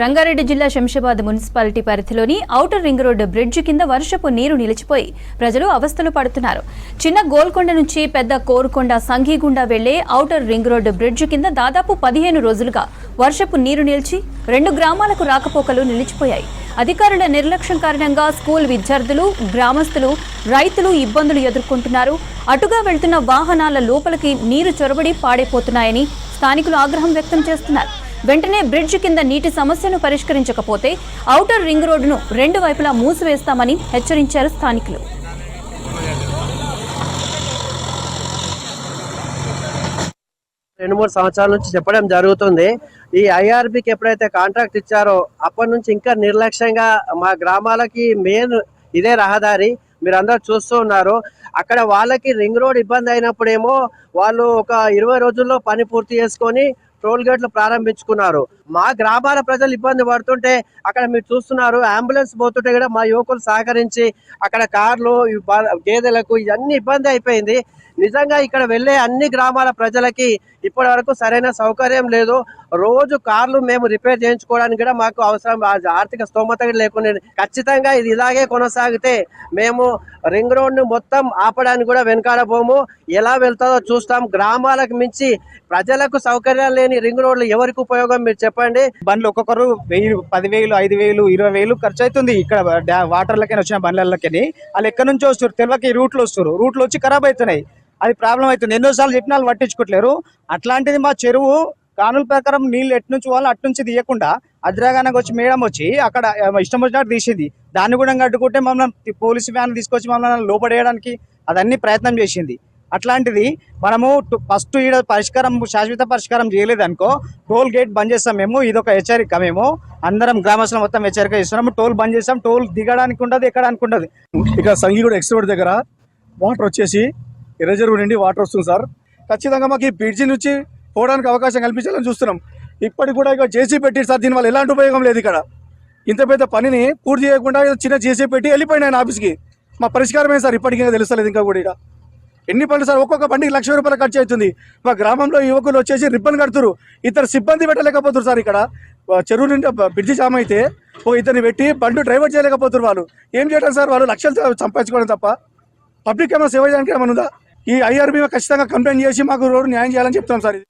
రంగారెడ్డి జిల్లా శంషాబాద్ మున్సిపాలిటీ పరిధిలోని outer ring road bridge కింద వర్షపు నీరు నిలిచిపోయి ప్రజలు అవస్థలు పడుతున్నారు. చిన్న గోల్కొండ నుంచి పెద్ద కోరుకొండ సంఘీగుండా వెళ్ళే ఔటర్ రింగ్ రోడ్డు బ్రిడ్జ్ కింద దాదాపు పదిహేను రోజులుగా వర్షపు నీరు నిలిచి రెండు గ్రామాలకు రాకపోకలు నిలిచిపోయాయి. అధికారుల నిర్లక్ష్యం కారణంగా స్కూల్ విద్యార్థులు గ్రామస్తులు రైతులు ఇబ్బందులు ఎదుర్కొంటున్నారు. అటుగా వెళ్తున్న వాహనాల లోపలికి నీరు చొరబడి పాడైపోతున్నాయని స్థానికులు ఆగ్రహం వ్యక్తం చేస్తున్నారు. వెంటనే బ్రిడ్జ్ కింద నీటి సమస్యను పరిష్కరించకపోతే ఔటర్ రింగ్ రోడ్డును రెండు వైపులా మూసివేస్తామని హెచ్చరించారు స్థానికులు. రెండు మూడు సంవత్సరాల నుంచి చెప్పడం జరుగుతుంది. ఈ ఐఆర్బికి ఎప్పుడైతే కాంట్రాక్ట్ ఇచ్చారో అప్పటి నుంచి ఇంకా నిర్లక్ష్యంగా మా గ్రామాలకి మెయిన్ ఇదే రహదారి. మీరు అందరు చూస్తూ ఉన్నారు. అక్కడ వాళ్ళకి రింగ్ రోడ్ ఇబ్బంది అయినప్పుడేమో వాళ్ళు ఒక ఇరవై రోజుల్లో పని పూర్తి చేసుకొని టోల్ గేట్లు ప్రారంభించుకున్నారు. మా గ్రామాల ప్రజలు ఇబ్బంది పడుతుంటే అక్కడ మీరు చూస్తున్నారు అంబులెన్స్ పోతుంటే కూడా మా యువకులు సహకరించి అక్కడ కార్లు గేదెలకు ఇవన్నీ ఇబ్బంది అయిపోయింది. నిజంగా ఇక్కడ వెళ్ళే అన్ని గ్రామాల ప్రజలకి ఇప్పటి వరకు సరైన సౌకర్యం లేదు. రోజు కార్లు మేము రిపేర్ చేయించుకోవడానికి కూడా మాకు అవసరం ఆర్థిక స్తోమత లేకుండా. ఖచ్చితంగా ఇది ఇలాగే కొనసాగితే మేము రింగ్ రోడ్ మొత్తం ఆపడానికి కూడా వెనకాడబోము. ఎలా వెళ్తుందో చూస్తాం. గ్రామాలకు మించి ప్రజలకు సౌకర్యాలు లేని రింగ్ రోడ్లు ఎవరికి ఉపయోగం మీరు చెప్పండి? బండ్లు ఒక్కొక్కరు వెయ్యి పదివేలు ఐదు వేలు ఇరవై వేలు ఖర్చు అవుతుంది ఇక్కడ వాటర్లకైనా వచ్చిన బండ్లకని వాళ్ళు ఎక్కడి నుంచి వస్తారు తెలియక ఈ రూట్లో వస్తారు రూట్లో వచ్చి ఖరాబ్ అవుతున్నాయి. అది ప్రాబ్లం అవుతుంది. ఎన్నోసార్లు చెప్పిన వాళ్ళు పట్టించుకోవట్లేరు అట్లాంటిది మా చెరువు కానుల ప్రకారం నీళ్ళు ఎటు నుంచి వాళ్ళు అటు నుంచి తీయకుండా అద్రాగానకు వచ్చి మేడం వచ్చి అక్కడ ఇష్టం వచ్చినట్టు తీసింది. దాన్ని కూడా కట్టుకుంటే మమ్మల్ని పోలీసు వ్యాన్ తీసుకొచ్చి మమ్మల్ని లోపడేయడానికి అదన్నీ ప్రయత్నం చేసింది. అట్లాంటిది మనము ఫస్ట్ ఈడ పరిష్కారం శాశ్వత పరిష్కారం చేయలేదనుకో టోల్ గేట్ బంద్ చేస్తాం మేము ఇది ఒక హెచ్చరిక మేము. అందరం గ్రామస్తులు మొత్తం హెచ్చరిక ఇస్తున్నాము టోల్ బంద్ చేస్తాం. టోల్ దిగడానికి ఉండదు ఎక్కడానికి ఉండదు. ఇక సంగీగూడ ఎక్స్పోర్ట్ దగ్గర వాటర్ వచ్చేసి రిజర్వ్ నుండి వాటర్ వస్తుంది సార్. ఖచ్చితంగా మాకు ఈ బ్రిడ్జి నుంచి పోవడానికి అవకాశం కల్పించాలని చూస్తున్నాం. ఇప్పటికి కూడా ఇక జేసీ పెట్టి సార్ దీనివల్ల ఎలాంటి ఉపయోగం లేదు ఇక్కడ. ఇంత పెద్ద పనిని పూర్తి చేయకుండా చిన్న జేసీ పెట్టి వెళ్ళిపోయిన ఆయన ఆఫీస్కి. మా పరిష్కారమే సార్ ఇప్పటికీ తెలుస్తలేదు ఇంకా కూడా ఇక్కడ ఎన్ని పనులు సార్? ఒక్కొక్క బండికి లక్ష రూపాయలు ఖర్చు అవుతుంది. మా గ్రామంలో యువకులు వచ్చేసి రిబ్బన్ కడుతురు. ఇద్దరు సిబ్బంది పెట్టలేకపోతున్నారు సార్ ఇక్కడ. చెరువు నుండి బ్రిడ్జి జామ్ అయితే ఓ ఇద్దరిని పెట్టి బండి డ్రైవర్ చేయలేకపోతున్నారు వాళ్ళు. ఏం చేయడం సార్ వాళ్ళు? లక్షలు సంపాదించుకోవడం తప్ప. పబ్లిక్ ఏమైనా సేవ చేయడానికి ఏమైనా ఉందా? ఈ ఐఆర్బీ ఖచ్చితంగా కంప్లైంట్ చేసి మాకు రోడ్డు న్యాయం చేయాలని చెప్తాం సార్. ఇది